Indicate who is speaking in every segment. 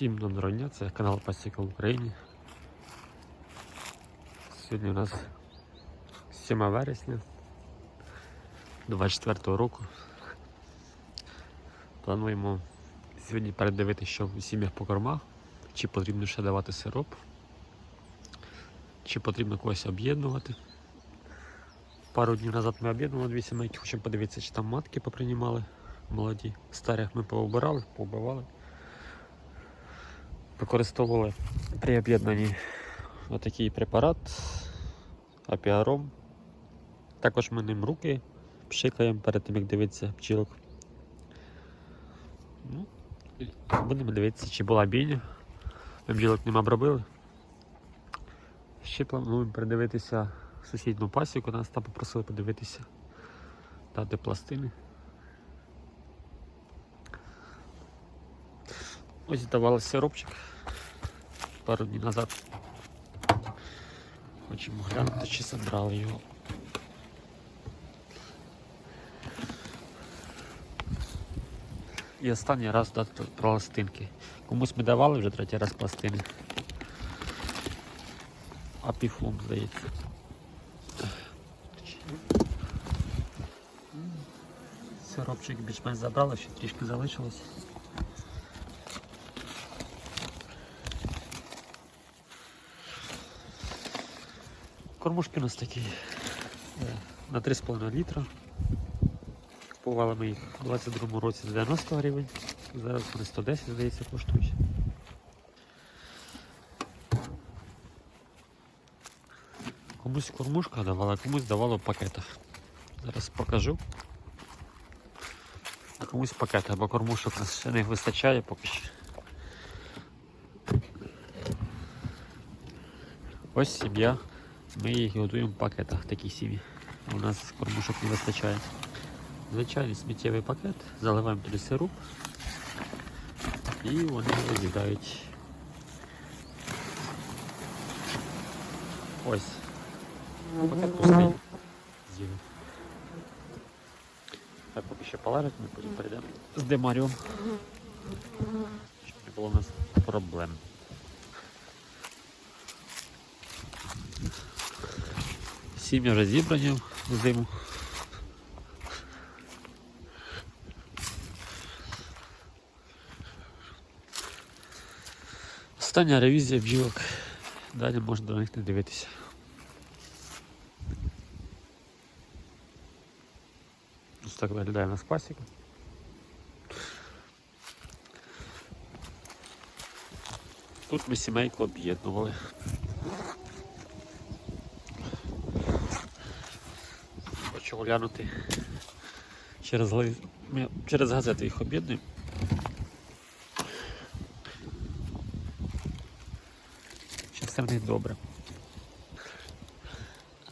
Speaker 1: Всім доброго дня, це канал Пасіка в Україні. Сьогодні у нас 7 вересня 24 року. Плануємо сьогодні передивитися, що в сім'ях по кормах, чи потрібно ще давати сироп, чи потрібно когось об'єднувати. Пару днів назад ми об'єднували дві сімейки, хочемо подивитися, чи там матки попринімали молоді. Старих ми пообирали, поубивали. Використовували при об'єднанні отакий препарат апіаром. Також ми ним руки пшикаємо перед тим, як дивитися пчілок. Ну, будемо дивитися, чи була бійня. Ми бджілок ним обробили. Ще плануємо передивитися сусідню пасіку, нас там попросили подивитися, дати пластини. Ось давали сиропчик пару днів назад. Хочемо глянути, чи забрали його. І останній раз дати пластинки. Комусь ми давали вже третій раз пластини. Апіфлум, здається. Сиропчик більш-менш забрали, ще трішки залишилось. Кормушки у нас такі е, на 3,5 літра. Купували ми їх у 22 році за 90 гривень. Зараз вони 110, здається, коштують. Комусь кормушка давала, комусь давала в пакетах. Зараз покажу. А комусь в пакетах, бо кормушок нас ще не вистачає поки що. Ось сім'я. Ми їх годуємо в пакетах такі сім'ї. У нас кормушок не вистачає. Звичайний сміттєвий пакет, заливаємо туди сироп і вони роз'їдають. Ось. Пакет пустий. З'їли. Так, поки що полежать, ми потім перейдемо з демаріум. Щоб не було у нас проблем. Сім'ї вже в зиму. Остання ревізія бджілок. Далі можна до них не дивитися. Ось так виглядає у нас пасіка. Тут ми сімейку об'єднували. Хочу глянути через, ми через газету їх об'єднуємо. Чи все в них добре.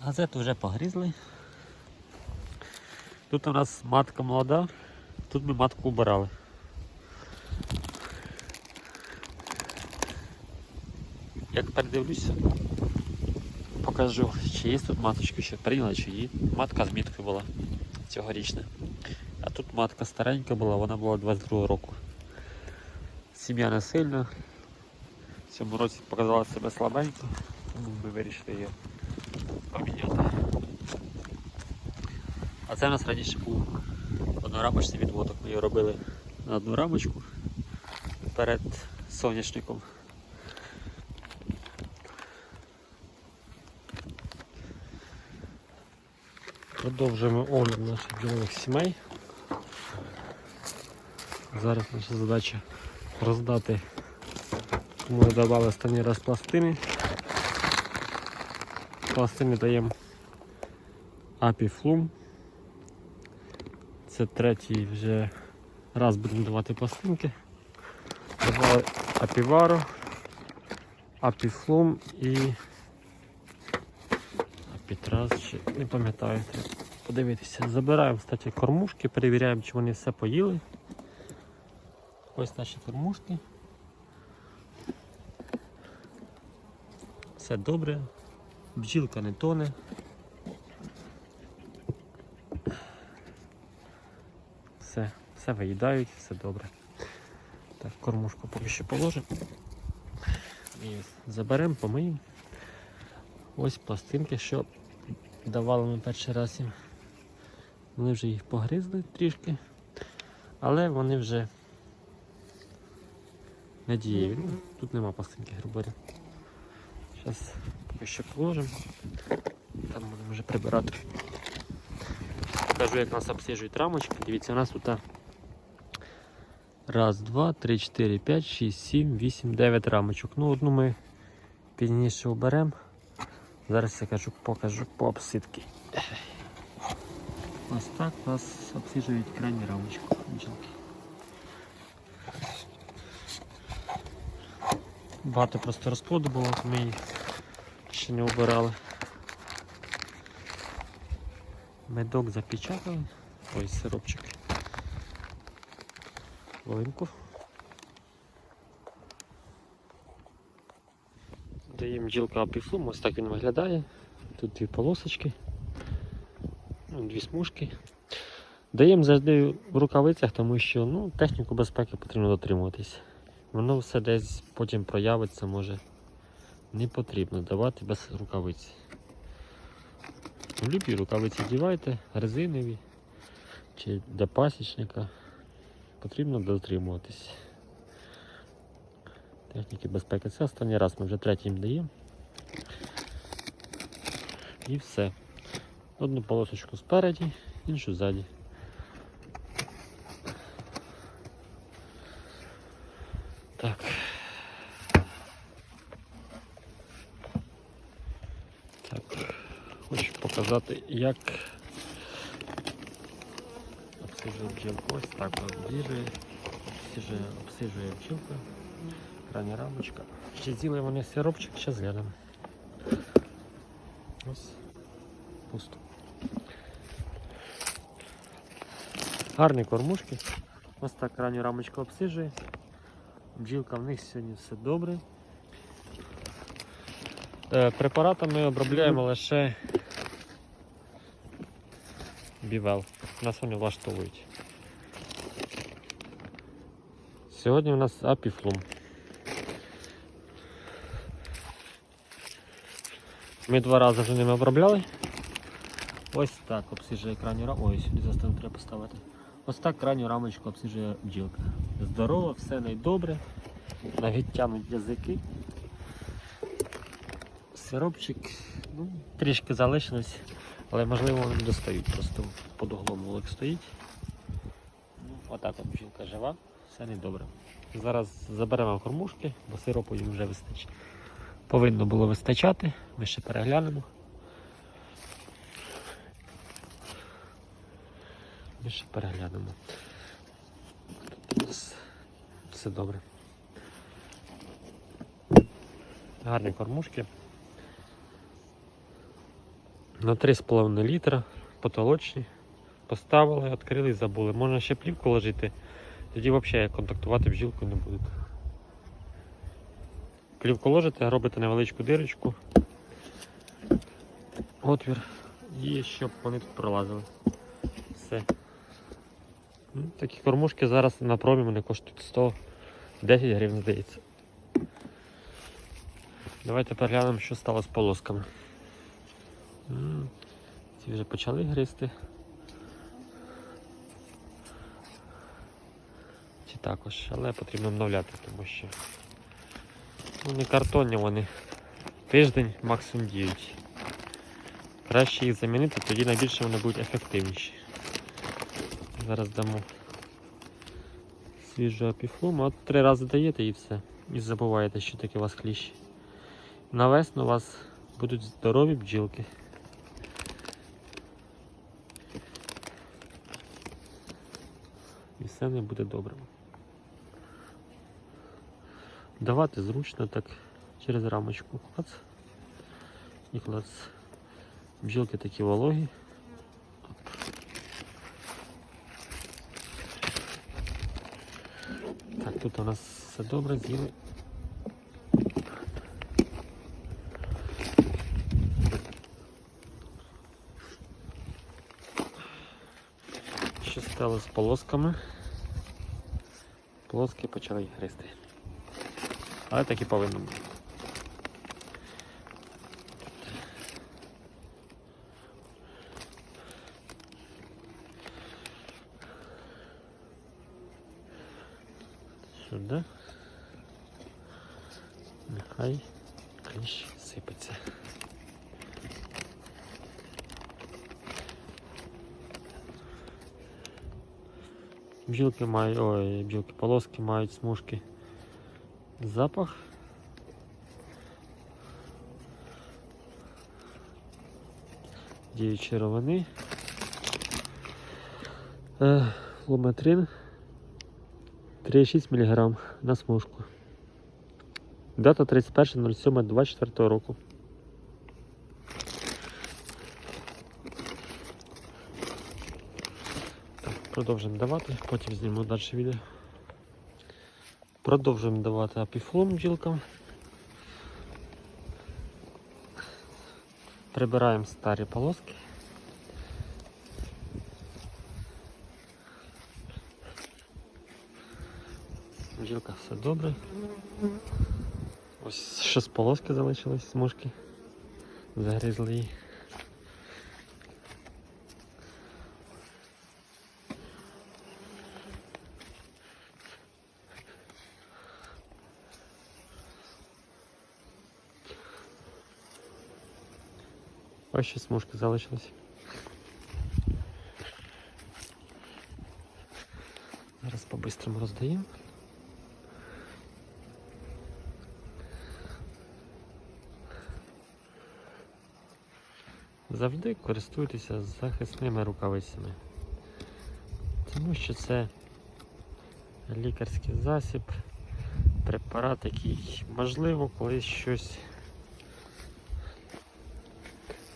Speaker 1: Газету вже погрізли. Тут у нас матка молода, тут ми матку убирали. Як передивлюся, покажу, чи є тут маточки, що прийняла, чи є. Матка з міткою була цьогорічна. А тут матка старенька була, вона була 22 року. Сім'я не сильна. В цьому році показала себе слабенько, тому ми вирішили її поміняти. А це у нас раніше був однорамочний відводок. Ми його робили на одну рамочку перед соняшником.
Speaker 2: Продовжуємо огляд наших бджолиних сімей. Зараз наша задача роздати. Ми додавали останній раз пластини. Пластини даємо Апіфлум. Це третій вже раз будемо давати пластинки. Давали Апіваро, Апіфлум і Петрас, не пам'ятаю, треба подивитися. Забираємо кстати, кормушки, перевіряємо, чи вони все поїли. Ось наші кормушки. Все добре, бджілка не тоне. Все, все виїдають, все добре. Так, кормушку поки що положимо. І заберемо, помиємо. Ось пластинки, що давали ми перший раз їм. Вони вже їх погризли трішки, але вони вже не дієві. Ну, тут нема пластинки, грубо говоря. Зараз поки що положимо. Там будемо вже прибирати. Покажу, як нас обстежують рамочки. Дивіться, у нас тут раз, два, три, чотири, п'ять, шість, сім, вісім, дев'ять рамочок. Ну, одну ми пізніше оберемо. Зараз я кажу, покажу по обсидки. Ось так нас обсиджують крайні рамочки. бджілки. Багато просто розплоду було, ми їх ще не обирали. Медок запечатали. Ой, сиропчик. Хвилинку. Даємо бджілка апіфлум, ось так він виглядає. Тут дві полосочки, ну, дві смужки. Даємо завжди в рукавицях, тому що ну, техніку безпеки потрібно дотримуватись. Воно все десь потім проявиться, може не потрібно давати без рукавиць. Любі рукавиці дівайте, резинові чи для пасічника. Потрібно дотримуватись. Техніки безпеки. Це останній раз ми вже третій їм даємо. І все. Одну полосочку спереді, іншу ззаді. Так. Так. Хочу показати, як обсижує бджілку. Ось так обсижує, обсижує, обсижує бджілка. Крайня рамочка. Ще з'їли вони сиропчик, ще глянемо. Ось пусто. Гарні кормушки. Ось так крайня рамочка обсижує. Бджілка в них сьогодні все добре. Е, Препаратами обробляємо лише бівел. Нас вони влаштовують. Сьогодні у нас апіфлум. Ми два рази вже ними обробляли. Ось так обсижує крайню рамочку. Ой, сюди заставу треба поставити. Ось так крайню рамочку обсижує бджілка. Здорово, все найдобре. Навіть тянуть язики. Сиропчик, ну, трішки залишилось, але можливо вони достають, просто під углом вулик стоїть. Ну, отак от бджілка жива, все недобре. Зараз заберемо кормушки, бо сиропу їм вже вистачить. Повинно було вистачати, ми ще переглянемо. Ми ще переглянемо. Все добре. Гарні кормушки. На 3,5 літра потолочні. Поставили, відкрили забули. Можна ще плівку ложити, тоді взагалі контактувати бджілку не будуть. Плівку ложите, робите невеличку дирочку, отвір і щоб вони тут пролазили. Все. Ну, Такі кормушки зараз на промі вони коштують 110 гривень, здається. Давайте переглянемо, що стало з полосками. Ці вже почали гризти. Ці також, але потрібно обновляти, тому що вони картонні, вони тиждень максимум діють. Краще їх замінити, тоді найбільше вони будуть ефективніші. Зараз дамо свіжу апіфлум, от три рази даєте і все. І забуваєте, що таке у вас кліщі. На весну у вас будуть здорові бджілки. І все не буде добре. Давати зручно так через рамочку. Клац. І клац. Бджілки такі вологі. Так, тут у нас все добре, з'їли. Що стало з полосками? полоски почали їх гризти. Але так і повинно бути. Сюди. Нехай кліщ сипеться. Бджілки мають, ой, бджілки, полоски мають смужки. Запах. Діючі ровини. Е, лометрин 3,6 мг на смужку. Дата 31.07.24 року. Так, продовжуємо давати, потім знімемо далі відео. Продовжуємо давати апіфлом бджілкам. Прибираємо старі полоски. Бджілка все добре. Ось ще з полоски залишились смужки. Загризли її. Ось ще смужки залишились. Зараз по-бистрому роздаємо. Завжди користуйтеся захисними рукавицями. Тому що це лікарський засіб, препарат, який можливо колись щось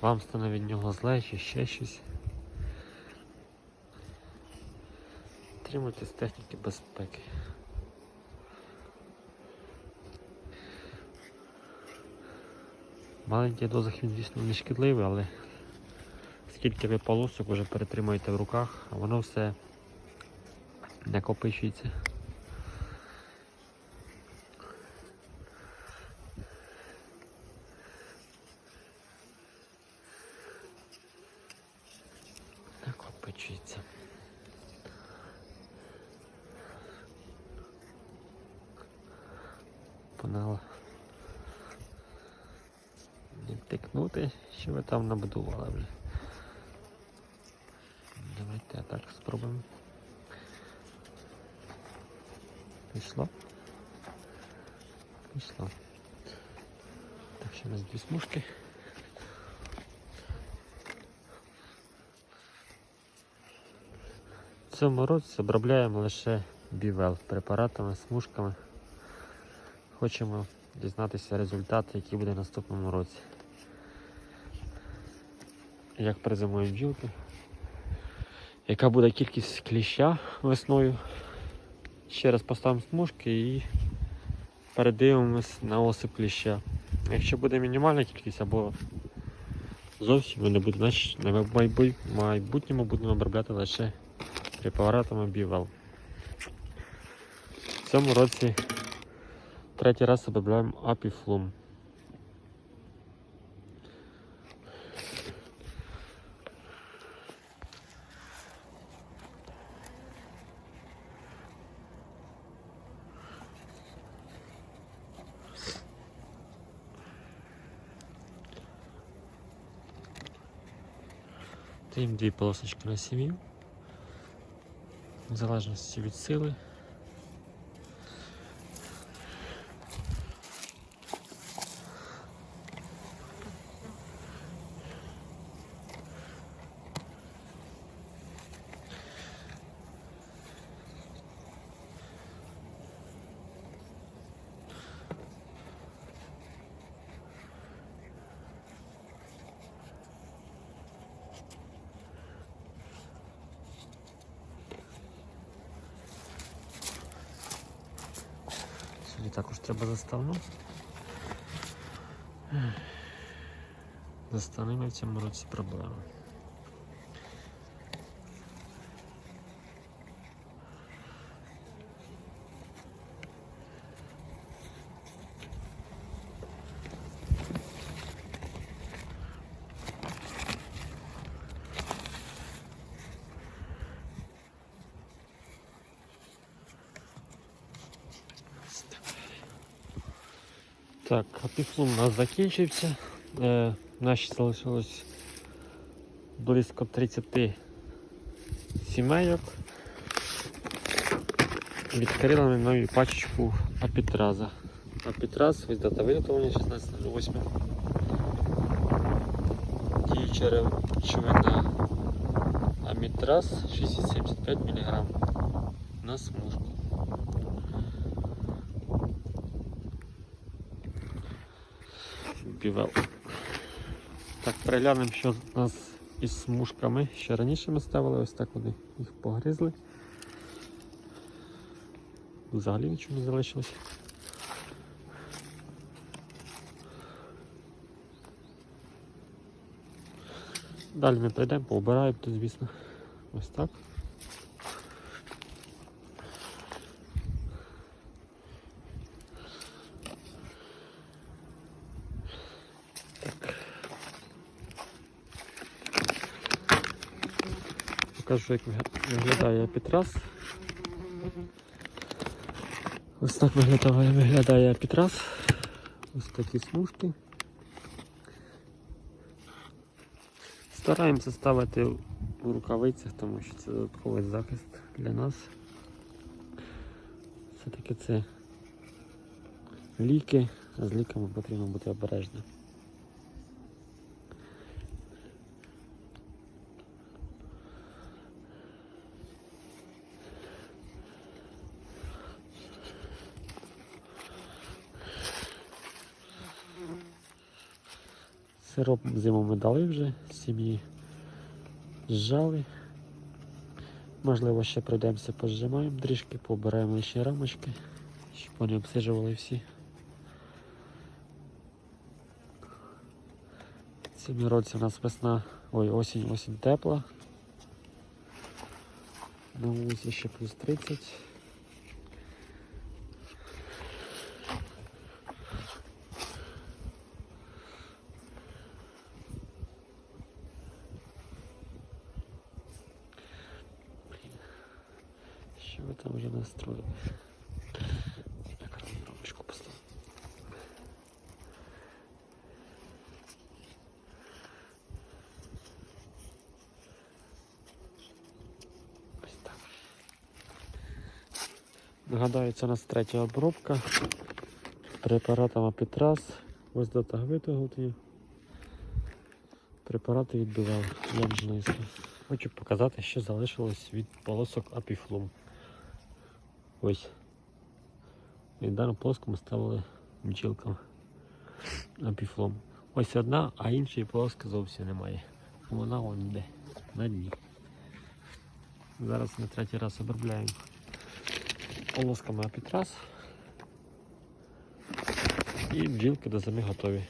Speaker 2: вам стане від нього зле чи ще щось. Тримуйтесь техніки безпеки. Маленький дозах він, звісно, не шкідливий, але скільки ви полосок вже перетримуєте в руках, а воно все накопичується. Панала. Не тикнути, що ви там набудували вже. Давайте так спробуємо. Пішло. Пішло. Так, ще у нас дві смужки. В цьому році обробляємо лише бівел препаратами, смужками. Хочемо дізнатися результат, який буде в наступному році. Як призимують бджілки. Яка буде кількість кліща весною. Ще раз поставимо смужки і передивимось на осип кліща. Якщо буде мінімальна кількість або зовсім не буде, значить на майбутньому будемо обробляти лише препаратами бівел. В цьому році Третій раз обробляємо апіфлум. Тим дві полосочки на сім'ю. В залежності від. Також треба заставну. Заставними в цьому році проблема. Так, апіфлум у нас закінчився. Е, наші залишилось близько 30 сімейок. Відкрили ми нову пачечку апітраза. Апітраз, ось дата виготовлення 16.08. Діюча речовина Амітраз 675 мг на смужку. Бівел. Так, переглянемо, що у нас із смужками. Ще раніше ми ставили, ось так вони їх погризли. Взагалі нічого не залишилось. Далі ми прийдемо, поубираємо, то звісно. Ось так. Покажу, як виглядає Петрас. Ось так виглядає, виглядає Петрас. Ось такі смужки. Стараємося ставити у рукавицях, тому що це додатковий захист для нас. Все-таки це ліки, а з ліками потрібно бути обережним. Сироп зиму ми дали вже сім'ї. Зжали. Можливо, ще пройдемося, позжимаємо трішки, побираємо ще рамочки, щоб вони обсижували всі. Цьому році у нас весна, ой, осінь, осінь тепла. На вулиці ще плюс 30. Що ви там вже настроїли? Так, рамочку поставив. Ось так. Нагадаю, це у нас третя обробка препаратом Апітрас. Ось дата виготовлення. Препарати відбивав. Хочу показати, що залишилось від полосок Апіфлум. Ось. І в даному плоскому ставили бджілкам Апіфлум. Ось одна, а іншої полоски зовсім немає. Вона вон йде на дні. Зараз ми третій раз обробляємо полосками Апітрас. І бджілки до зими готові.